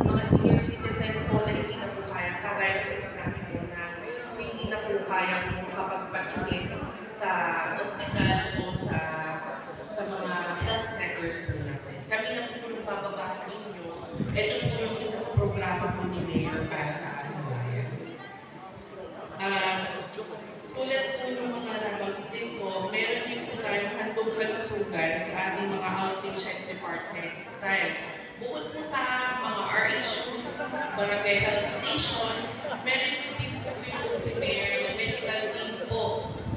mga senior citizen po na hindi na po kaya, kagaya ng sinabi ko na hindi na po kaya makapagpatingin sa ospital o sa sa mga health centers po natin. Kami na po yung bababa sa inyo. Ito po yung isa sa programa po ni Mayor para sa ating bayan. Ah, tulad po ng mga nabanggitin ko, meron din po tayong handog kalusugan sa ating mga outpatient department style. Bukod po sa mga RHU, barangay health station, meron din po po si Mayor na medical team po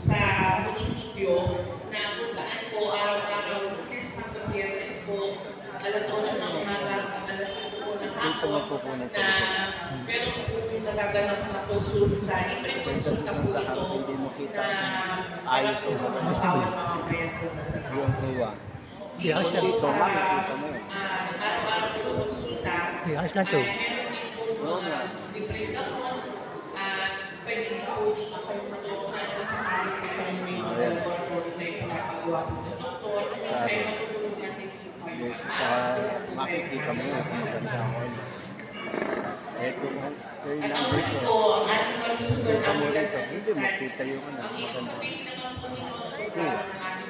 sa munisipyo na kung saan po araw-araw, yes, hanggang biyernes po, alas 8 ng umaga, alas 5 po ng hapon, na meron po nagaganap na konsulta. Libre konsulta po ito na ayos o mga. Yung tuwa. Yeah, Dito siya. Dito, sa, makikita mo yun. ah, araw-araw po Yeah, ayos to. Oo nga. sa po sa. Yung makikita mo yun kung maganda ako. Ito dito. ito, ang ating kalusugan Kita mo ang rito, hindi makita yung ano, maganda.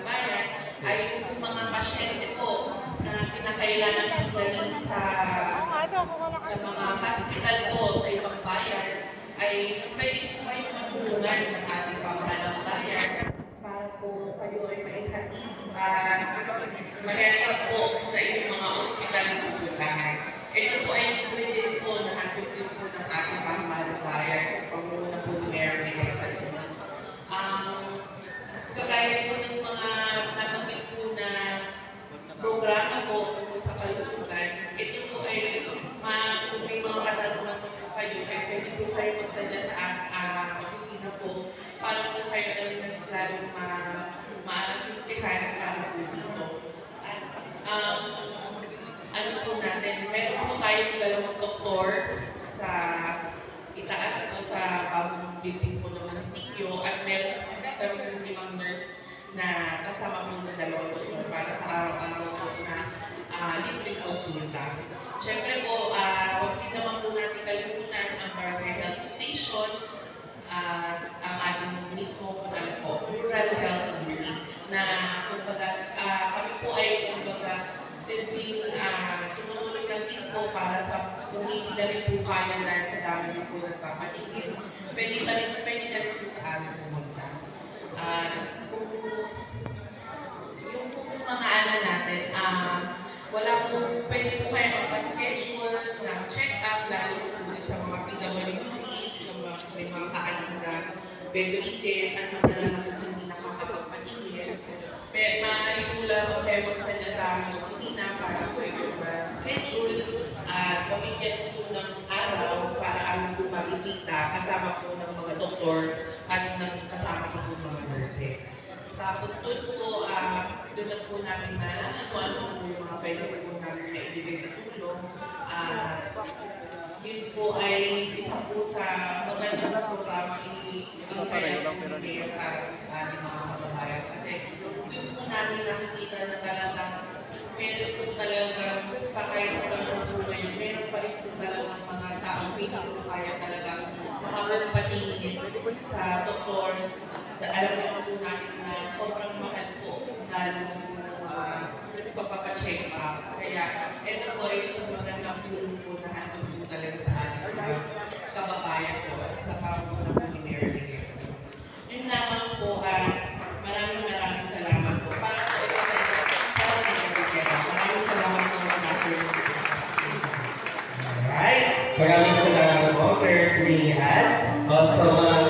bayan ay yung mga pasyente po na kinakailangan ng sa, sa mga hospital po sa ibang bayan ay pwede po kayong matulungan ng ating pamahalang bayan para po kayo ay maihatid at mahatid po sa inyong mga ospital na pupuntahan. Ito po ay libre din po na hatid din po ng ating pamahalang bayan sa pangunguna po ni Mayor Miguel Salinas. Um, kagaya po ng mga nabanggit po na programa po tungkol sa kalusugan, ito po ay ma, kung may mga katanungan po po kayo, ay pwede po kayo magsadya sa uh, opisina po para po kayo ay mas lalong ma, ma-assistihan para po dito. At, um, ano po natin, meron po tayong dalawang doktor sa itaas po sa bagong building po ng munisipyo at meron meron po limang na kasama ng dalawang doktor para sa araw-araw na uh, libre konsulta. Siyempre po, ah, huwag din naman po natin kalimutan ang barangay health station at ang ating mismo po ano po, rural health unit na kumbaga ah, kami po ay kumbaga silbing uh, sumunod ng din po para sa kung hindi na rin po kaya dahil sa dami na po nagpapatigil, pwede pa rin, pwede na rin po sa amin pumunta. At kung yung po mga ano natin, ah, wala po, pwede po kayo magpa-schedule ng check-up, lalo po sa mga PWDs, yung mga, may mga kaanak na bedridden, at po hindi nakakapagpatingin. Pero maayula po kayo magsadya sa aming opisina para po yung schedule at pamigyan po ng araw para amin po mabisita kasama po ng mga doktor at ng kasama po ng mga nurses. Tapos doon po, ah, doon na po namin nalaman kung ano po yung mga pwede po namin na ibigay na tulong. Ah, yun po ay isa po sa magandang programa ini-kaya po ni Mayor para sa ating mga kababayan. Kasi doon po namin nakikita na talagang meron po talagang sakay sa ngayon. Meron pa rin po talagang mga taong hindi po kaya talagang makapagpatingin sa doktor. Na alam naman po natin na sobrang mahal po lalo uh, pagpapacheck up. Kaya ito po ay isang magandang na handog po talaga sa ating mga kababayan at sa pamumuno po ni Mayor. Yun lamang po at maraming maraming salamat po. Para po ito sa para sa Bigyan. Maraming salamat po sa ating Alright. Maraming salamat po, First Rehab. Also, mga